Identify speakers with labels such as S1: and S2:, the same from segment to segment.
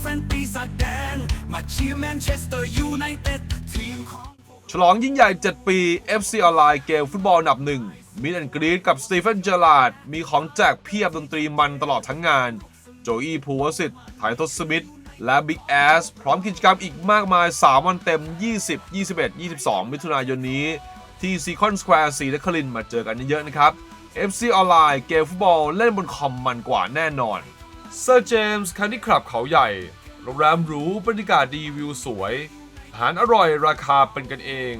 S1: แฟนปีศาจแดงมาเชียร์แมนเชสเตอร์ยูไนเต็ดทีมของ
S2: ฉลองยิ่งใหญ่ 7 ปี FC ออนไลน์เกมฟุตบอลนับหนึ่งมิดแอนกรีดกับสตีเฟนเจอราร์ดมีของแจกเพียบดนตรีมันตลอดทั้งงาน โจอี้ภูวสิทธิ์ไททอสมิธและบิ๊กแอสพร้อมกิจกรรมอีกมากมาย 3 วันเต็ม 20 21 22 มิถุนายนนี้ ที่ซีคอนสแควร์สีนครินมาเจอกันเยอะๆนะครับ FC ออนไลน์เกมฟุตบอลเล่นบนคอมมันกว่าแน่นอน เซอร์เจมส์คันดี้คลับเขาใหญ่ โรงแรมหรูบรรยากาศดีวิวสวย อาหารอร่อยราคาเป็นกันเอง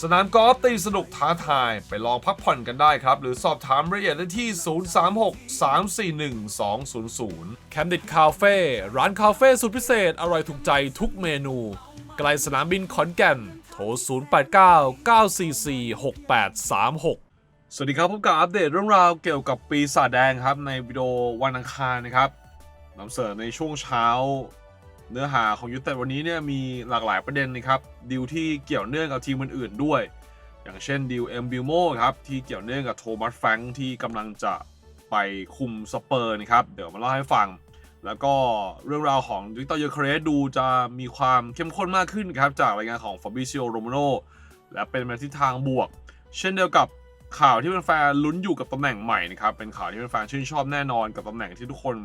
S2: สนามกอล์ฟตีสนุกท้าทาย ไปลองพักผ่อนกันได้ครับ หรือสอบถามรายละเอียดได้ที่ 036-341-200
S3: แคมดิดคาเฟ่ร้านคาเฟ่สุดพิเศษ อร่อยถูกใจทุกเมนูไกลสนามบินขอนแก่น โทร 089-944-6836
S2: สวัสดีครับพบกับอัปเดตเรื่องราวเกี่ยวกับปีศาจแดงครับในวิดีโอวันอังคารนะครับ นำเสนอในช่วงเช้าเนื้อหาของยุทธแต่วันนี้เนี่ยมีหลากหลายประเด็นนะครับดีลที่เกี่ยวเนื่องกับทีมอื่นๆด้วย อย่างเช่นดีลเอ็มบิลโมครับที่เกี่ยวเนื่องกับโทมัสแฟรงที่กำลังจะไปคุมสเปอร์นะครับเดี๋ยวมาเล่าให้ฟัง แล้วก็เรื่องราวของวิกตอร์เยเครสดูจะมีความเข้มข้นมากขึ้นครับจากรายงานของฟาบิซิโอโรมาโนและเป็นไปทิศทางบวก เช่นเดียวกับข่าวที่เป็นแฟนๆลุ้นอยู่กับตำแหน่งใหม่นะครับเป็นข่าวที่เป็นแฟนๆชื่นชอบแน่นอนกับตำแหน่งที่ทุกคน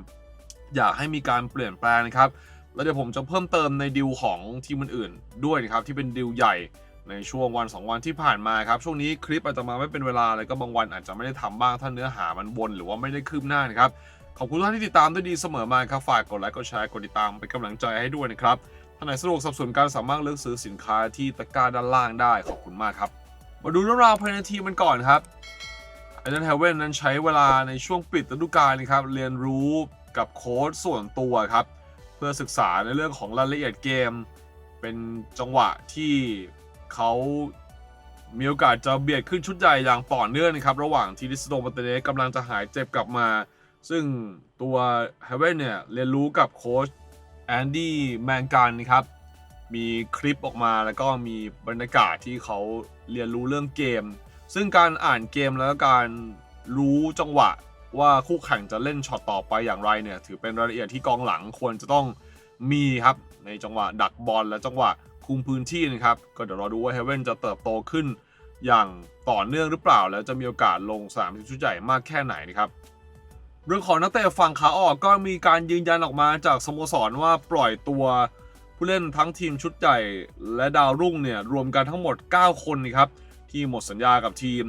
S2: อยากให้มีการเปลี่ยนแปลงนะครับแล้วเดี๋ยวผมจะเพิ่มเติมในดิวของทีมอื่นๆด้วยนะครับที่เป็นดิวใหญ่ในช่วงวัน 2 วันที่ผ่านมาครับช่วงนี้คลิปอาจจะมาไม่เป็นเวลาแล้วก็บางวันอาจจะไม่ได้ทำบ้างถ้าเนื้อหามันวนหรือว่าไม่ได้คืบหน้านะครับขอบคุณทุกท่านที่ติดตามด้วยดีเสมอมาครับฝากกดไลค์กดแชร์กดติดตามเป็นกำลังใจให้ด้วยนะครับท่านไหนสะดวกสับสนการสามารถเลือกซื้อสินค้าที่ตะกร้าด้านล่างได้ขอบคุณมากครับมาดูเรื่องราวภายในทีมมันก่อนครับไอเดนเฮเว่นนั้นใช้เวลาในช่วงปิดฤดูกาลนะครับเรียนรู้ กับโค้ชส่วนตัวครับ เพื่อศึกษาในเรื่องของรายละเอียดเกม เป็นจังหวะที่เขามีโอกาสจะเบียดขึ้นชุดใหญ่อย่างต่อเนื่องนะครับ ระหว่างที่ดิสโตมาเตเนสกำลังจะหายเจ็บกลับมา ซึ่งตัวเฮเวนเนี่ยเรียนรู้กับโค้ชแอนดี้แมนกันนะครับ มีคลิปออกมาแล้วก็มีบรรยากาศที่เขาเรียนรู้เรื่องเกม ซึ่งการอ่านเกมแล้วก็การรู้จังหวะ ว่าคู่แข่งจะเล่นช็อตต่อไปอย่างไรเนี่ยถือเป็นรายละเอียดที่กองหลังควรจะต้องมีครับ ในจังหวะดักบอลและจังหวะคุมพื้นที่นะครับ ก็เดี๋ยวรอดูว่าเฮเว่นจะเติบโตขึ้นอย่างต่อเนื่องหรือเปล่า แล้วจะมีโอกาสลงสามทีมชุดใหญ่มากแค่ไหนนะครับเรื่องของนักเตะฝั่งขาออกก็มีการยืนยันออกมาจากสโมสรว่าปล่อยตัวผู้เล่นทั้งทีมชุดใหญ่และดาวรุ่งเนี่ยรวมกันทั้งหมด 9 คนนะครับที่หมดสัญญากับทีม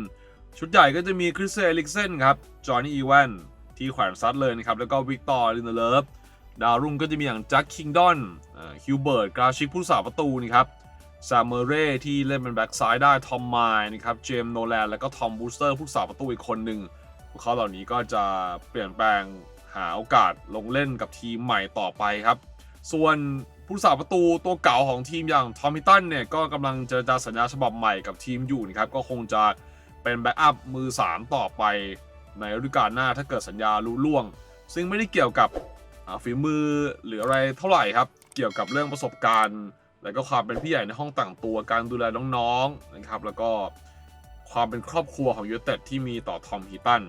S2: ชุดใหญ่ก็จะมีคริสเซลิกเซนครับ จอห์นนี่อีแวนที่แขวนซัดเลยนะครับ แล้วก็วิกตอร์ลินเดเลฟดาวรุ่งก็จะมีอย่างแจ็คคิงดอนฮิวเบิร์ตกราชิกผู้สาประตูนะครับซามเมเร่ที่เล่นเป็นแบ็กซ้ายได้ ทอมไมล์นะครับ เจมส์โนแลน แล้วก็ทอมบูสเตอร์ผู้สาประตูอีกคนหนึ่งพวกเขาเหล่านี้ก็จะเปลี่ยนแปลงหาโอกาสลงเล่นกับทีมใหม่ต่อไปครับ ส่วนผู้สาประตูตัวเก่าของทีมอย่างทอมมิตันเนี่ยก็กำลังเจรจาสัญญาฉบับใหม่กับทีมอยู่นะครับ ก็คงจะ เป็นแบ็กอัพมือ 3 ต่อไปในฤดูกาลหน้าถ้าเกิดสัญญาลุล่วง ซึ่งไม่ได้เกี่ยวกับฝีมือหรืออะไรเท่าไหร่ครับ เกี่ยวกับเรื่องประสบการณ์ แล้วก็ความเป็นพี่ใหญ่ในห้องต่างตัวการดูแลน้องๆนะครับ แล้วก็ความเป็นครอบครัวของยูเต็ดที่มีต่อทอมฮีตัน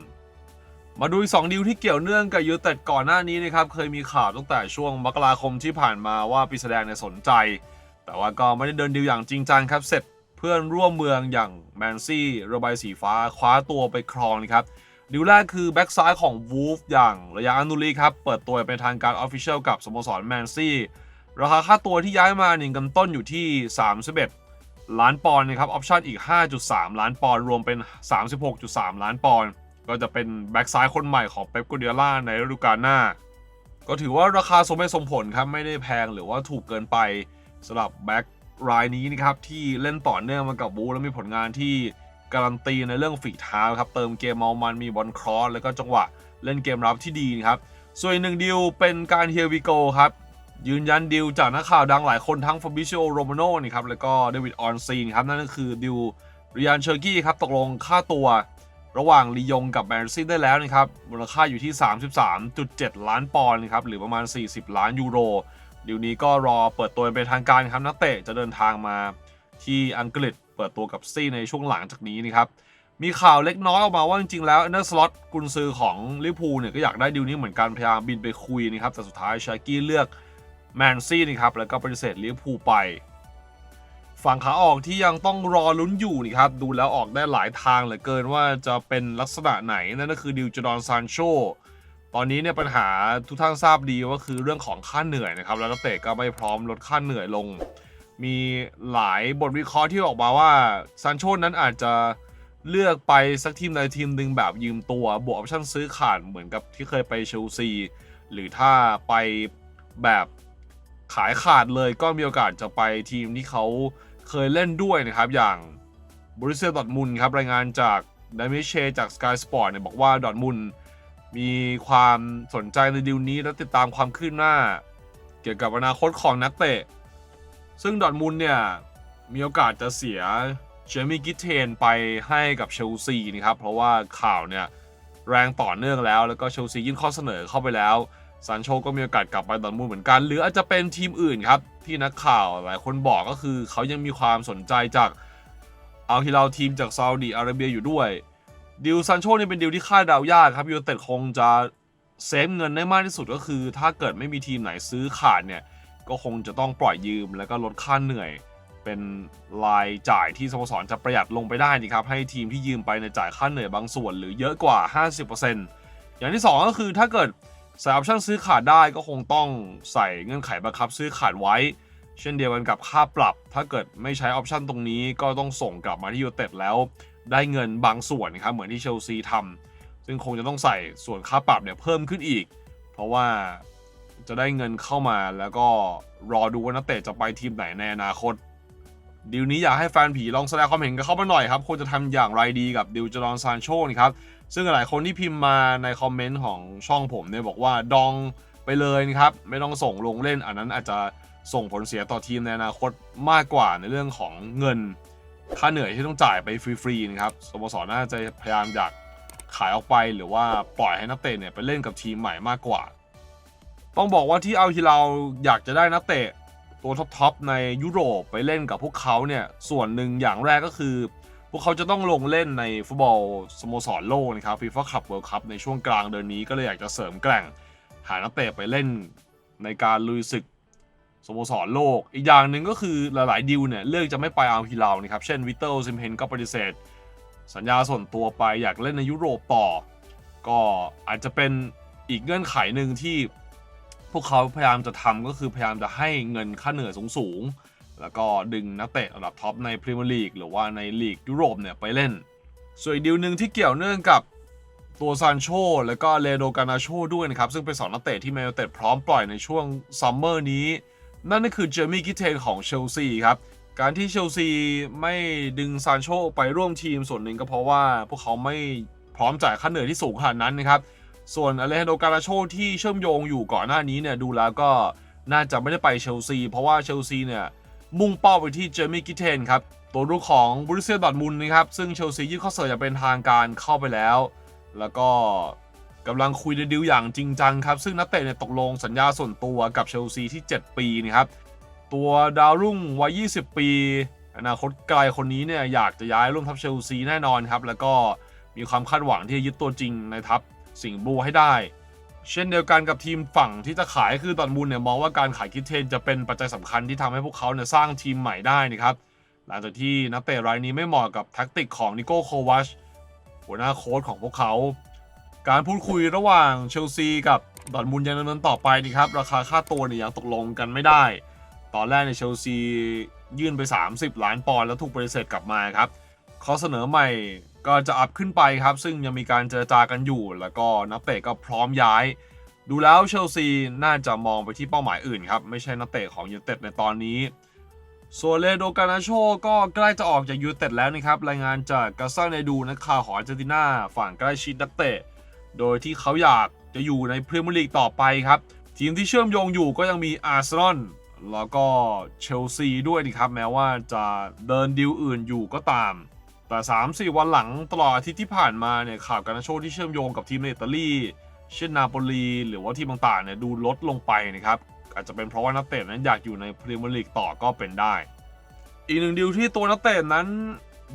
S2: มาดูอีกสองดีลที่เกี่ยวเนื่องกับยูเต็ดก่อนหน้านี้นะครับ เคยมีข่าวตั้งแต่ช่วงมกราคมที่ผ่านมาว่าปีแสดงเนี่ยสนใจ แต่ว่าก็ไม่ได้เดินดีลอย่างจริงจังครับเสร็จ พื่อนร่วมเมืองอย่างแมนซี่ระบายสีฟ้าคว้าตัวไปครองนะครับดีลแรกคือแบ็กซ้ายของวูฟอย่างระยะอนุลีครับเปิดตัวเป็นทางการออฟฟิเชียลกับสโมสรแมนซี่ราคาค่าตัวที่ย้ายมาหนึ่งกำต้นอยู่ที่ 31 ล้านปอนด์นะครับออปชั่นอีก 5.3 ล้านปอนด์รวมเป็น 36.3 ล้านปอนด์ก็จะเป็นแบ็กซ้ายคนใหม่ของเป๊ปกูเดียล่าในฤดูกาลหน้า ก็ถือว่าราคาสมเหตุสมผลครับไม่ได้แพงหรือว่าถูกเกินไปสำหรับแบ็ก รายนี้นะครับที่เล่นต่อเนื่องมากับบูและมีผลงานที่การันตีในเรื่องฝีเท้าครับเติมเกมเมามันมีบอลครอสแล้วก็จังหวะเล่นเกมรับที่ดีนะครับส่วนหนึ่งดีลเป็นการเฮียวิโกครับยืนยันดีลจากนักข่าวดังหลายคนทั้งฟาบิ c ิโอโรมาโน่นี่ครับแล้วก็เดวิดออนซีนครับนั่นก็คือดีลริยันเชอร์กี้ครับตกลงค่าตัวระหว่างลียงกับแมนซีได้แล้วนะครับมูลค่าอยู่ที่ 33.7 ล้านปอนด์นะครับหรือประมาณ 40 ล้านยูโร ดีลนี้ก็รอเปิดตัวเป็นทางการครับนักเตะจะเดินทางมาที่อังกฤษเปิดตัวกับซี่ในช่วงหลังจากนี้นะครับมีข่าวเล็กน้อยออกมาว่าจริงๆแล้วเนอร์สล็อตกุนซือของลิเวอร์พูลเนี่ยก็อยากได้ดีลนี้เหมือนกันพยายามบินไปคุยนะครับแต่สุดท้ายชากี้เลือกแมนซี่นะครับแล้วก็ปฏิเสธลิเวอร์พูลไป ฝั่งขาออกที่ยังต้องรอลุ้นอยู่นี่ครับดูแล้วออกได้หลายทางเหลือเกินว่าจะเป็นลักษณะไหนนั่นก็คือดิวจดอนซานโช ตอนนี้เนี่ยปัญหาทุกท่านทราบดีว่าคือเรื่องของค่าเหนื่อยนะครับ แล้วนักเตะก็ไม่พร้อมลดค่าเหนื่อยลง มีหลายบทวิเคราะห์ที่ออกมาว่าซานโชนั้นอาจจะเลือกไปสักทีมใดทีมหนึ่งแบบยืมตัวบวกออปชั่นซื้อขาดเหมือนกับที่เคยไปเชลซี หรือถ้าไปแบบขายขาดเลยก็มีโอกาสจะไปทีมที่เขาเคยเล่นด้วยนะครับ อย่างบริเซียดอทมุนครับรายงานจากดามิเชจาก Sky Sport เนี่ยบอกว่าดอทมุน มีความสนใจในดีลนี้และติดตามความคืบหน้า เกี่ยวกับอนาคตของนักเตะ ซึ่งดอทมุนเนี่ย มีโอกาสจะเสียเจมี่กิเทนไปให้กับเชลซีนะครับ เพราะว่าข่าวเนี่ย แรงต่อเนื่องแล้ว แล้วก็เชลซียื่นข้อเสนอเข้าไปแล้วซานโชก็มีโอกาสกลับไปดอทมุนด์เหมือนกัน หรืออาจจะเป็นทีมอื่นครับ ที่นักข่าวหลายคนบอกก็คือเขายังมีความสนใจจากเอาฮิลาทีมจากซาอุดีอาระเบียอยู่ด้วย ดิวซานโชนี่เป็นดิวที่คาดเดายากครับยูไนเต็ดคงจะเซฟเงินได้มากที่สุดก็คือ ถ้าเกิดไม่มีทีมไหนซื้อขาดเนี่ยก็คงจะต้องปล่อยยืมแล้วก็ลดค่าเหนื่อย เป็นรายจ่ายที่สโมสรจะประหยัดลงไปได้นี่ครับให้ทีมที่ยืมไปในจ่ายค่าเหนื่อยบางส่วน หรือเยอะกว่า 50%อย่างที่ 2 ก็คือถ้าเกิดใส่ออปชั่นซื้อขาดได้ก็คงต้องใส่เงื่อนไขบังคับซื้อขาดไว้ เช่นเดียวกันกับค่าปรับ ถ้าเกิดไม่ใช้ออปชั่นตรงนี้ก็ต้องส่งกลับมาที่ยูเต็ดแล้ว ได้เงินบางส่วนนะครับเหมือนที่เชลซีทำซึ่งคงจะต้องใส่ส่วนค่าปรับเนี่ยเพิ่มขึ้นอีก เพราะว่าจะได้เงินเข้ามาแล้วก็รอดูว่านักเตะจะไปทีมไหนในอนาคตดีลนี้อยากให้แฟนผีลองแสดงความเห็นกันเข้ามาหน่อยครับควรจะทำอย่างไรดีกับดิวจอร์นซานโชนครับ ซึ่งหลายคนที่พิมพ์มาในคอมเมนต์ของช่องผมเนี่ยบอกว่าดองไปเลยนะครับ ไม่ต้องส่งลงเล่น อันนั้นอาจจะส่งผลเสียต่อทีมในอนาคตมากกว่าในเรื่องของเงิน ค่าเหนื่อยที่ต้องจ่ายไปฟรีๆนะครับสโมสรน่าจะพยายามอยากขายออกไปหรือว่าปล่อยให้นักเตะเนี่ยไปเล่นกับทีมใหม่มากกว่า ต้องบอกว่าที่เอาฮิลาอยากจะได้นักเตะตัวท็อปๆในยุโรปไปเล่นกับพวกเขาเนี่ยส่วนหนึ่งอย่างแรกก็คือ พวกเขาจะต้องลงเล่นในฟุตบอลสโมสรโลกนะครับฟีฟ่าคัพเวิลด์คัพในช่วงกลางเดือนนี้ก็เลยอยากจะเสริมแกร่ง หานักเตะไปเล่นในการลุยศึก สโมสรโลก อีกอย่างหนึ่งก็คือหลายๆดิวเนี่ยเลือกจะไม่ไปอาฮิลาลนะครับ เช่นวิเตอร์ซิมเพนก็ปฏิเสธ สัญญาส่วนตัวไปอยากเล่นในยุโรปต่อ ก็อาจจะเป็นอีกเงื่อนไขหนึ่งที่พวกเขาพยายามจะทำก็คือพยายามจะให้เงินค่าเหนื่อยสูงๆ แล้วก็ดึงนักเตะระดับท็อปในพรีเมียร์ลีกหรือว่าในลีกยุโรปเนี่ยไปเล่น ส่วนอีกดีลหนึ่งที่เกี่ยวเนื่องกับตัวซานโชแล้วก็เลโดกานาโชด้วยนะครับ ซึ่งเป็นสองนักเตะที่แมนยูเต็ดพร้อมปล่อยในช่วงซัมเมอร์นี้ นั่นก็คือเจมี่กิเทนของเชลซีครับ การที่เชลซีไม่ดึงซานโชไปร่วมทีมส่วนหนึ่งก็เพราะว่าพวกเขาไม่พร้อมจ่ายค่าเหนื่อยที่สูงขนาดนั้นนะครับ ส่วนอเลฮันโดการาโชที่เชื่อมโยงอยู่ก่อนหน้านี้เนี่ยดูแล้วก็น่าจะไม่ได้ไปเชลซีเพราะว่าเชลซีเนี่ยมุ่งเป้าไปที่เจมี่กิเทนครับตัวลูกของบรูเซียดอร์ทมุนนะครับซึ่งเชลซียื่นข้อเสนออย่างเป็นทางการเข้าไปแล้ว แล้วก็ กำลังคุยในดีลอย่างจริงจังครับ ซึ่งนักเตะเนี่ยตกลงสัญญาส่วนตัวกับเชลซีที่ 7 ปีนะครับ ตัวดาวรุ่งวัย 20 ปี อนาคตไกลคนนี้เนี่ยอยากจะย้ายร่วมทัพเชลซีแน่นอนครับ แล้วก็มีความคาดหวังที่จะยึดตัวจริงในทัพสิงห์บลูให้ได้ เช่นเดียวกันกับทีมฝั่งที่จะขายคือดอร์ทมุนด์เนี่ยมองว่าการขายคิดเทนจะเป็นปัจจัยสำคัญที่ทำให้พวกเขาเนี่ยสร้างทีมใหม่ได้นะครับหลังจากที่นักเตะรายนี้ไม่เหมาะกับแท็กติกของนิโก้โควัชหัวหน้าโค้ชของพวกเขา การพูดคุยระหว่างเชลซีกับดอทมุนยังดำเนินต่อไปนะครับ ราคาค่าตัวเนี่ยยังตกลงกันไม่ได้ ตอนแรกในเชลซียื่นไป 30 ล้านปอนด์แล้วถูกปฏิเสธกลับมาครับข้อเสนอใหม่ก็จะอัพขึ้นไปครับ ซึ่งยังมีการเจรจากันอยู่ แล้วก็นักเตะก็พร้อมย้าย ดูแล้วเชลซีน่าจะมองไปที่เป้าหมายอื่นครับ ไม่ใช่นักเตะของยูเต็ดในตอนนี้ส่วนเลโดกานาโชก็ใกล้จะออกจากยูเต็ดแล้วนะครับ รายงานจากกาซาเนดูนักข่าวของอาร์เจนตินาฝั่งใกล้ชิดนักเตะ โดยที่เขาอยากจะอยู่ในพรีเมียร์ลีกต่อไปครับ ทีมที่เชื่อมโยงอยู่ก็ยังมีอาร์เซนอลแล้วก็เชลซีด้วยนะครับ แม้ว่าจะเดินดีลอื่นอยู่ก็ตาม แต่ 3-4 วันหลังตลอดอาทิตย์ที่ผ่านมาเนี่ยข่าวการโชที่เชื่อมโยงกับทีมในอิตาลีเช่นนาโปลีหรือว่าทีมต่างๆเนี่ยดูลดลงไปนะครับ อาจจะเป็นเพราะว่านักเตะนั้นอยากอยู่ในพรีเมียร์ลีกต่อก็เป็นได้ อีกหนึ่งดีลที่ตัวนักเตะนั้น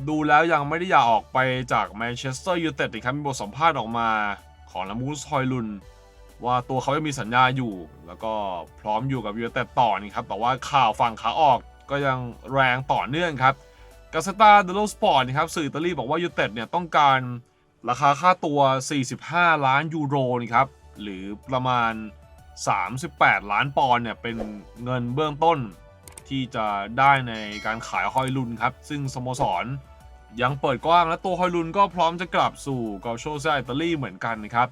S2: ดูแล้วยังไม่ได้อยากออกไปจากแมนเชสเตอร์ยูไนเต็ดนะครับมีบทสัมภาษณ์ออกมา ของลามูสฮอยลุน ว่าตัวเขายังมีสัญญาอยู่ แล้วก็พร้อมอยู่กับยู i นเต็ดต่อนี่ครับ แต่ว่าข่าวฝั่งขาออกก็ยังแรงต่อเนื่องครับกาเซตาเดโลสปอร์ตนะครับสื่ออิตาลีบอกว่ายู i นเต็ดเนี่ยต้องการราคาค่าตัว 45 ล้านยูโรนี่ครับ หรือประมาณ 38 ล้านปอนด์เนี่ยเป็นเงินเบื้องต้นที่จะได้ในการขายฮอยลุนครับ ซึ่งสโมสร ยังเปิดกว้างและตัวฮอยลุนก็พร้อมจะกลับสู่กอลโชเซอิตาลีเหมือนกันนะครับ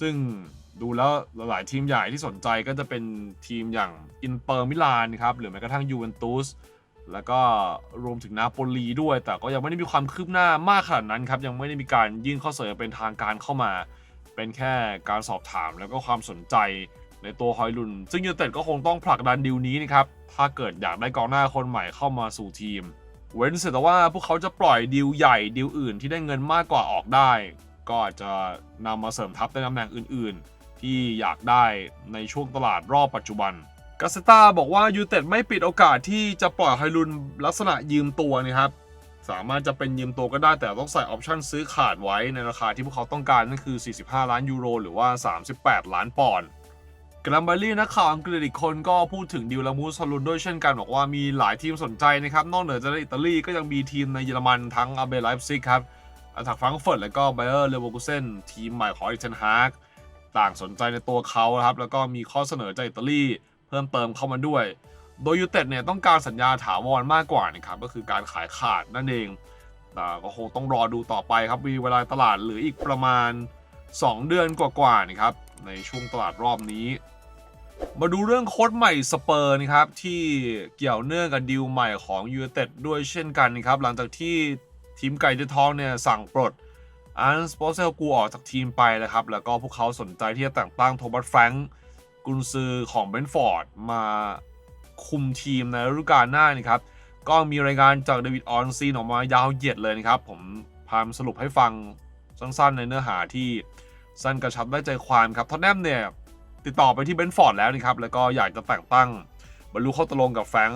S2: ซึ่งดูแล้วหลายทีมใหญ่ที่สนใจก็จะเป็นทีมอย่างอินเตอร์มิลานครับหรือแม้กระทั่งยูเวนตุสแล้วก็รวมถึงนาโปลีด้วย แต่ก็ยังไม่ได้มีความคืบหน้ามากขนาดนั้นครับยังไม่ได้มีการยื่นข้อเสนอเป็นทางการเข้ามา เป็นแค่การสอบถามแล้วก็ความสนใจในตัวฮอยลุน ซึ่งยูเต็ดก็คงต้องผลักดันดีลนี้นะครับถ้าเกิดอยากได้กองหน้าคนใหม่เข้ามาสู่ทีม เว้นเสียแต่ว่าพวกเขาจะปล่อยดีลใหญ่ดีลอื่นที่ได้เงินมากกว่าออกได้ ก็อาจจะนำมาเสริมทัพในตำแหน่งอื่นๆ ที่อยากได้ในช่วงตลาดรอบปัจจุบันกาเซตาบอกว่ายูเต็ดไม่ปิดโอกาสที่จะปล่อยไฮลุนลักษณะยืมตัวนะครับสามารถจะเป็นยืมตัวก็ได้แต่ต้องใส่ออปชั่นซื้อขาดไว้ในราคาที่พวกเขาต้องการนั่นคือ 45 ล้านยูโร หรือว่า 38 ล้านปอนด์ กรัมเบอรี่นักข่าวอังกฤษอีกคนก็พูดถึงดิวลามูสฮารุนด้วยเช่นกันบอกว่ามีหลายทีมสนใจนะครับ นอกเหนือจากอิตาลีก็ยังมีทีมในเยอรมันทั้งอาเบไลฟ์ซิกครับอาถักฟรังเฟิร์ตและก็ไบเออร์เลเวอร์คูเซนทีมใหม่ของอิเทนฮาร์กต่างสนใจในตัวเขานะครับ แล้วก็มีข้อเสนอจากอิตาลีเพิ่มเติมเข้ามาด้วย โดยยูเต็ดเนี่ยต้องการสัญญาถาวรมากกว่านะครับก็คือการขายขาดนั่นเองแต่ก็คงต้องรอดูต่อไปครับมีเวลาตลาดเหลืออีกประมาณ 2 เดือนกว่าๆนะครับ ในช่วงตลาดรอบนี้ มาดูเรื่องโค้ชใหม่สเปอร์นะครับ ที่เกี่ยวเนื่องกับดีลใหม่ของยู i นเต็ดด้วยเช่นกันนะครับ หลังจากที่ทีมไก่เดือดทองเนี่ยสั่งปลดอันสปอร์เซลกูออกจากทีมไปนะครับ แล้วก็พวกเขาสนใจที่จะแต่งตั้งโทมัสแฟรงค์กุนซือของเบนฟอร์ดมาคุมทีมในฤดูกาลหน้านี่ครับก็มีรายงานจากเดวิดออนซีนออกมายาวเหยียดเลยนะครับ ผมพามสรุปให้ฟังสั้นๆในเนื้อหาที่ สั้นกระชับได้ใจความครับท็อตแนมเนี่ยติดต่อไปที่เบนฟอร์ดแล้วนะครับ แล้วก็อยากจะแต่งตั้ง บรรลุข้อตกลงกับแฟง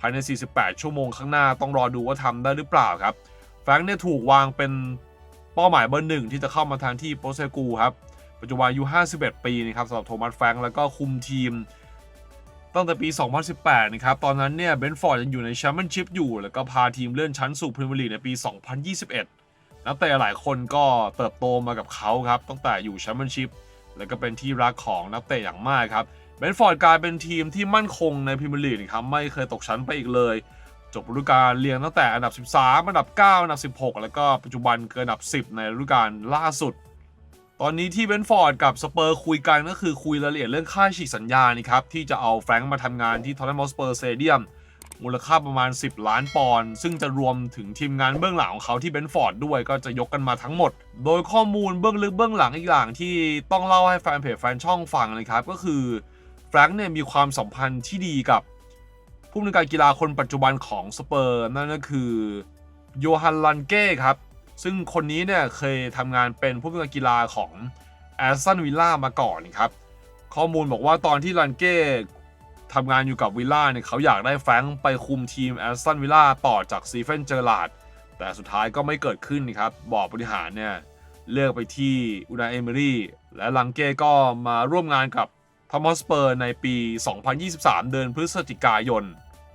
S2: ภายใน 48 ชั่วโมงข้างหน้าต้องรอดูว่าทำได้หรือเปล่าครับ แฟงเนี่ยถูกวางเป็นเป้าหมายเบอร์หนึ่งที่จะเข้ามาแทนที่โปเซกูครับ ปัจจุบันอายุ 51 ปีนะครับสำหรับโทมัสแฟงแล้วก็คุมทีม ตั้งแต่ปี 2018 นะครับ ตอนนั้นเนี่ยเบนฟอร์ดยังอยู่ในแชมเปี้ยนชิพอยู่ แล้วก็พาทีมเลื่อนชั้นสู่พรีเมียร์ลีกในปี 2021 นักเตะหลายคนก็เติบโตมากับเขาครับตั้งแต่อยู่แชมเปี้ยนชิพแล้วก็เป็นที่รักของนักเตะอย่างมากครับเบนฟอร์ดกลายเป็นทีมที่มั่นคงในพรีเมียร์ลีกครับไม่เคยตกชั้นไปอีกเลย จบฤดูกาลเรียงตั้งแต่อันดับ 13 อันดับ 9 อันดับ 16 แล้วก็ปัจจุบันเกินอันดับ 10 ในฤดูกาลล่าสุด ตอนนี้ที่เบนฟอร์ดกับสเปอร์คุยกันก็คือคุยรายละเอียดเรื่องค่าฉีกสัญญานี่ครับที่จะเอาแฟรงค์มาทำงานที่ทอตแนมสเปอร์เตเดียม มูลค่าประมาณ 10 ล้านปอนด์ซึ่งจะรวมถึงทีมงานเบื้องหลังของเขาที่เบนฟอร์ดด้วยก็จะยกกันมาทั้งหมด โดยข้อมูลเบื้องลึกเบื้องหลังอีกอย่างที่ต้องเล่าให้แฟนเพจแฟนช่องฟังนะครับ ก็คือแฟรงค์เนี่ยมีความสัมพันธ์ที่ดีกับผู้อำนวยการกีฬาคนปัจจุบันของสเปอร์นั่นก็คือโยฮันลันเก้ครับ ซึ่งคนนี้เนี่ยเคยทำงานเป็นผู้อำนวยการกีฬาของแอสตันวิลล่ามาก่อนครับ ข้อมูลบอกว่าตอนที่ลันเก้ ทำงานอยู่กับวิลล่าเนี่ยเขาอยากได้แฟรงค์ไปคุมทีมแอสตันวิลล่าต่อจากซีเฟนเจอร์ลาดแต่สุดท้ายก็ไม่เกิดขึ้นนะครับบอร์ดบริหารเนี่ยเลือกไปที่อูนาเอเมรี่และลังเก้ก็มาร่วมงานกับทอมัสเปอร์ในปี 2023 เดือนพฤศจิกายน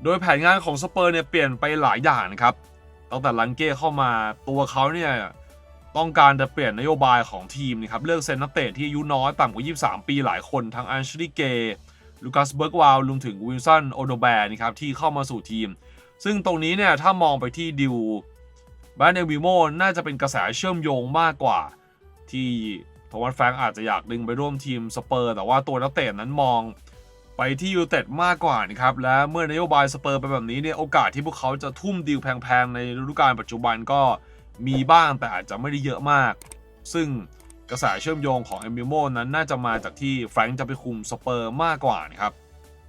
S2: โดยแผนงานของสเปอร์เนี่ยเปลี่ยนไปหลายอย่างนะครับตั้งแต่ลันเก้เข้ามาตัวเขาเนี่ยต้องการจะเปลี่ยนนโยบายของทีมนะครับเลือกเซ็นนักเตะที่อายุน้อยต่ำกว่า 23 ปีหลายคนทั้งอันชลีเก ลูคัสเบิร์กวาลรวมถึงวิลสันโอโดแบร์นะครับที่เข้ามาสู่ทีม ซึ่งตรงนี้เนี่ยถ้ามองไปที่ดิวแบรนเดวิโมน่าจะเป็นกระแสเชื่อมโยงมากกว่า ที่โทมัสแฟรงค์อาจจะอยากดึงไปร่วมทีมสเปอร์ แต่ว่าตัวนักเตะนั้นมองไปที่ยูเต็ดมากกว่านะครับ และเมื่อนโยบายสเปอร์เป็นแบบนี้เนี่ยโอกาสที่พวกเขาจะทุ่มดีลแพงๆ ในฤดูกาลปัจจุบันก็มีบ้างแต่อาจจะไม่ได้เยอะมาก ซึ่ง กระแสเชื่อมโยงของเอมิโมนั้นน่าจะมาจากที่แฟรงค์จะไปคุมสเปอร์มากกว่านะครับ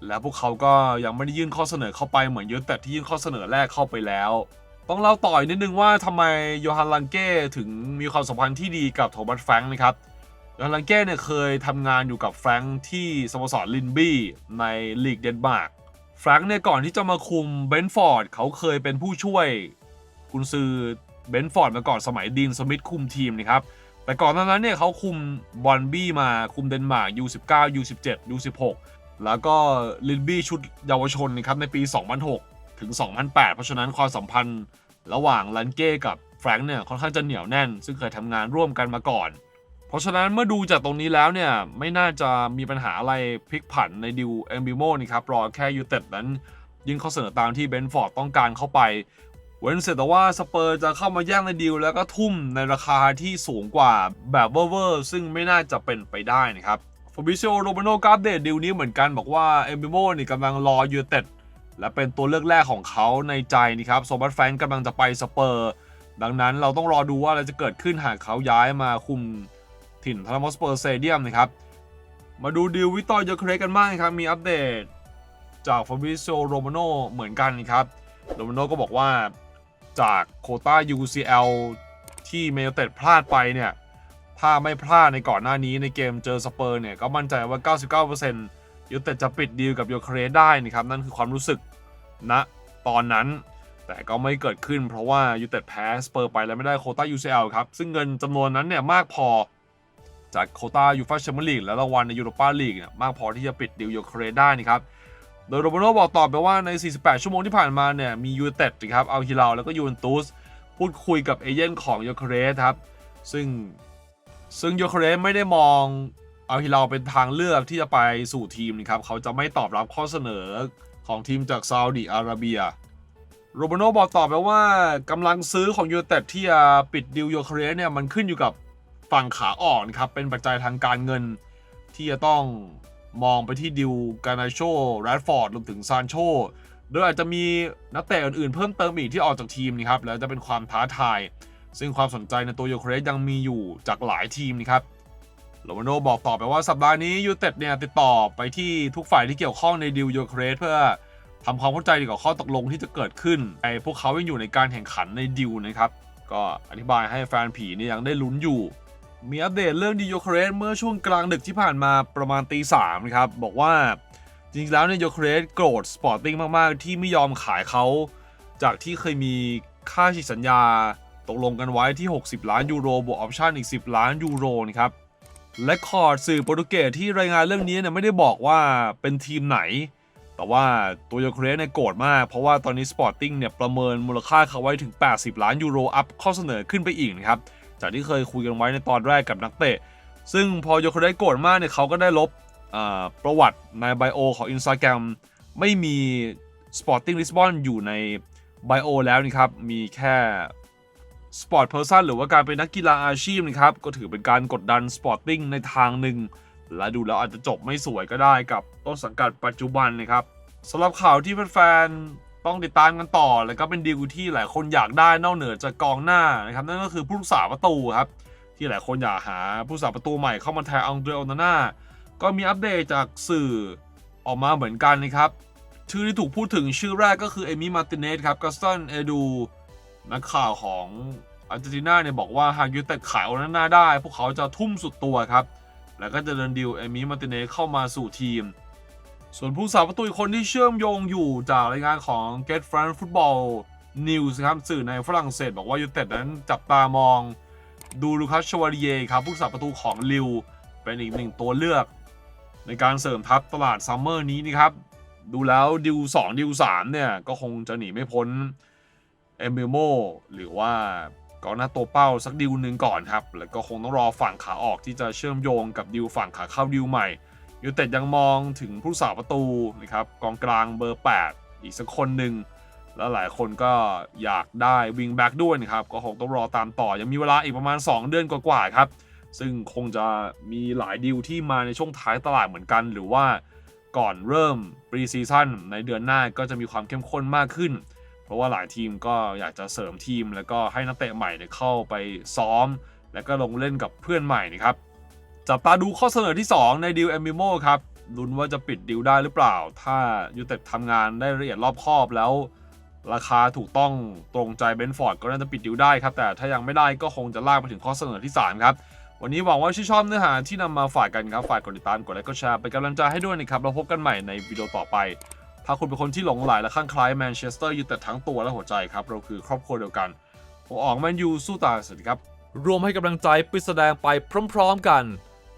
S2: และพวกเขาก็ยังไม่ได้ยื่นข้อเสนอเข้าไปเหมือนยูไนเต็ดที่ยื่นข้อเสนอแรกเข้าไปแล้ว ต้องเล่าต่ออีกนิดนึงว่าทำไมโยฮันลังเก้ถึงมีความสัมพันธ์ที่ดีกับโทมัสแฟรงค์นะครับโยฮันลังเก้เนี่ยเคยทำงานอยู่กับแฟรงค์ที่สโมสรลินบี้ในลีกเดนมาร์กแฟรงค์เนี่ยก่อนที่จะมาคุมเบนฟอร์ดเขาเคยเป็นผู้ช่วยกุนซือเบนฟอร์ดมาก่อนสมัยดีนสมิธคุมทีมนะครับ แต่ก่อนหน้านั้นเนี่ยเขาคุมบอลบี้มาคุมเดนมาร์ก U19 U17 U16 แล้วก็ลินบี้ชุดเยาวชนนะครับในปี 2006 ถึง 2008 เพราะฉะนั้นความสัมพันธ์ระหว่างลันเก้กับแฟรงค์เนี่ยค่อนข้างจะเหนียวแน่น ซึ่งเคยทำงานร่วมกันมาก่อน เพราะฉะนั้นเมื่อดูจากตรงนี้แล้วเนี่ยไม่น่าจะมีปัญหาอะไรพลิกผันในดิวเอมบิโมนี่ครับรอแค่ยูเต็ดนั้นยื่นข้อเสนอตามที่เบนฟอร์ดต้องการเข้าไป เว้นเสร็จแต่ว่าสเปอร์จะเข้ามาแย่งในดีลแล้วก็ทุ่มในราคาที่สูงกว่าแบบเวอร์ๆซึ่งไม่น่าจะเป็นไปได้นะครับฟ a บิ i ิโอโร a บโนกราฟเดตดีลนี้เหมือนกันบอกว่าเอมิโมนี่กำลังรอยูเต็ดและเป็นตัวเลือกแรกของเขาในใจนี่ครับโซบัตแฟรงกำลังจะไปสเปอร์ ดังนั้นเราต้องรอดูว่าอะไรจะเกิดขึ้นหากเขาย้ายมาคุมถิ่นทารมอสเปอร์เตเดียมนะครับ มาดูดีลวิตตอร์เยอเครกันบ้างครับ มีอัปเดตจากฟ a บิ i ิโอโร a บโนเหมือนกันครับ โร a บโนก็บอกว่า จากโคต้า UCL ที่เมลเต็ดพลาดไปเนี่ย ถ้าไม่พลาดในก่อนหน้านี้ในเกมเจอสเปอร์เนี่ย ก็มั่นใจว่า 99%ยูเต็ดจะปิดดีลกับโยเครได้นะครับ นั่นคือความรู้สึกณตอนนั้น แต่ก็ไม่เกิดขึ้นเพราะว่ายูเต็ดแพ้สเปอร์ไปแล้วไม่ได้โคต้า UCL ครับ ซึ่งเงินจำนวนนั้นเนี่ยมากพอจากโคต้ายูฟ่าแชมเปี้ยนลีกและรางวัลในยูโรปาลีกเนี่ยมากพอที่จะปิดดีลโยเครได้นะครับ โดยโรบโนบอกต่อไปว่าใน 48 ชั่วโมงที่ผ่านมาเนี่ยมียูเต็ดครับเอาฮิลาแล้วก็ยูเวนตุสพูดคุยกับเอเย่นของโยเครสครับซึ่งซึ่งโยเครสไม่ได้มองเอาฮิลาเป็นทางเลือกที่จะไปสู่ทีมนะครับเขาจะไม่ตอบรับข้อเสนอของทีมจากซาอุดิอาระเบียโรบโนบอกต่อไปว่ากำลังซื้อของยูเต็ดที่จะปิดดิวโยเครสเนี่ยมันขึ้นอยู่กับฝั่งขาออกนะครับเป็นปัจจัยทางการเงินที่จะต้อง มองไปที่ดิวการนาโชแรดฟอร์ดรวมถึงซานโชโดยอาจจะมีนักเตะอื่นๆ เพิ่มเติมอีกที่ออกจากทีมนะครับแล้วจะเป็นความท้าทาย ซึ่งความสนใจในตัวยูเครสยังมีอยู่จากหลายทีมนะครับโรมาโนบอกต่อไปว่าสัปดาห์นี้ยูเต็ดเนี่ยติดต่อไปที่ทุกฝ่ายที่เกี่ยวข้องในดิวยูเครสเพื่อทำความเข้าใจเกี่ยวกับข้อตกลงที่จะเกิดขึ้นไอ้พวกเขายังอยู่ในการแข่งขันในดิวนะครับ ก็อธิบายให้แฟนผีเนี่ยยังได้ลุ้นอยู่ มีอัปเดตเรื่องดิโยเครสเมื่อช่วงกลางดึกที่ผ่านมาประมาณตีสามครับ บอกว่าจริงๆแล้วเนี่ยโยเครสโกรธสปอร์ติ้งมาก ๆ ที่ไม่ยอมขายเขาจากที่เคยมีค่าฉีดสัญญาตกลงกันไว้ที่ 60 ล้านยูโรบวกออปชั่นอีก 10 ล้านยูโรนะครับและคอร์ดสื่อโปรตุเกสที่รายงานเรื่องนี้เนี่ยไม่ได้บอกว่าเป็นทีมไหน แต่ว่าตัวโยเครสเนี่ยโกรธมาก เพราะว่าตอนนี้สปอร์ติ้งเนี่ยประเมินมูลค่าเขาไว้ถึง 80 ล้านยูโรอัพข้อเสนอขึ้นไปอีกนะครับ จากที่เคยคุยกันไว้ในตอนแรกกับนักเตะ ซึ่งพอโยโคไดโกรธมากเนี่ยเขาก็ได้ลบประวัติในไบโอของ Instagram ไม่มี Sporting Lisbon อยู่ในไบโอแล้วนะครับ มีแค่ Sport Person หรือว่าการเป็นนักกีฬาอาชีพนะครับ ก็ถือเป็นการกดดัน Sporting ในทางหนึ่ง และดูแล้วอาจจะจบไม่สวยก็ได้กับต้นสังกัดปัจจุบันนะครับสำหรับข่าวที่แฟน ต้องติดตามกันต่อแล้วก็เป็นดีลที่หลายคนอยากได้นอกเหนือจากกองหน้านะครับนั่นก็คือผู้รักษาประตูครับที่หลายคนอยากหาผู้รักษาประตูใหม่เข้ามาแทนอังเดรโอนาน่าก็มีอัปเดตจากสื่อออกมาเหมือนกันนะครับ ชื่อที่ถูกพูดถึงชื่อแรกก็คือเอมี่มาร์ติเนสครับกัสตันเอดูนักข่าวของอาร์เจนตินาเนี่ยบอกว่าหากยูเต็ดขายโอนาน่าได้ พวกเขาจะทุ่มสุดตัวครับ แล้วก็จะเดินดิวเอมี่มาร์ติเนสเข้ามาสู่ทีม ส่วนผู้สาประตูอีกคนที่เชื่อมโยงอยู่จากรายงานของ Get France Football News ครับสื่อในฝรั่งเศส บอกว่ายูเต็ดนั้นจับตามองดูลูคัสชวาริเยครับผู้สาประตูของลิว เป็นอีกหนึ่งตัวเลือก ในการเสริมทัพตลาดซัมเมอร์นี้นะครับ ดูแล้วดิว2ดิว3เนี่ย ก็คงจะหนีไม่พ้นเอมเบโมหรือว่ากองหน้าตัวเป้าสักดิวหนึ่งก่อนครับ แล้วก็คงต้องรอฝั่งขาออกที่จะเชื่อมโยงกับดิวฝั่งขาเข้าดิวใหม่ ยูเต็ดยังมองถึงผู้สาประตูนะครับกองกลางเบอร์ 8 อีกสักคนหนึ่งแล้วหลายคนก็อยากได้วิงแบ็กด้วยนะครับก็คงต้องรอตามต่อ ยังมีเวลาอีกประมาณ 2 เดือนกว่าๆครับ ซึ่งคงจะมีหลายดีลที่มาในช่วงท้ายตลาดเหมือนกัน หรือว่าก่อนเริ่มปรีซีซั่นในเดือนหน้าก็จะมีความเข้มข้นมากขึ้น เพราะว่าหลายทีมก็อยากจะเสริมทีม แล้วก็ให้นักเตะใหม่เนี่ยเข้าไปซ้อม แล้วก็ลงเล่นกับเพื่อนใหม่นะครับ จับตาดูข้อเสนอที่ 2 ในดิวเอมิโมครับลุ้นว่าจะปิดดิวได้หรือเปล่า ถ้ายูเต็ดทำงานได้ละเอียดรอบคอบแล้ว ราคาถูกต้องตรงใจเบนฟอร์ดก็น่าจะปิดดิวได้ครับ แต่ถ้ายังไม่ได้ก็คงจะลากไปถึงข้อเสนอที่ 3 ครับ วันนี้หวังว่าชื่นชอบเนื้อหาที่นำมาฝากกันครับฝากกดติดตามกดไลค์กดแชร์เป็นกำลังใจให้ด้วยนะครับเราพบกันใหม่ในวิดีโอต่อไป ถ้าคุณเป็นคนที่หลงใหลและคลั่งคล้แมนเชสเตอร์ยูเต็ดทั้งตัวและหัวใจครับเราคือครอบครัวเดียวกันผมออกแมนยูสู้ตายสวัสดีครับรวมให้กำลังใจปิดแสดงไปพร้อม ๆ กัน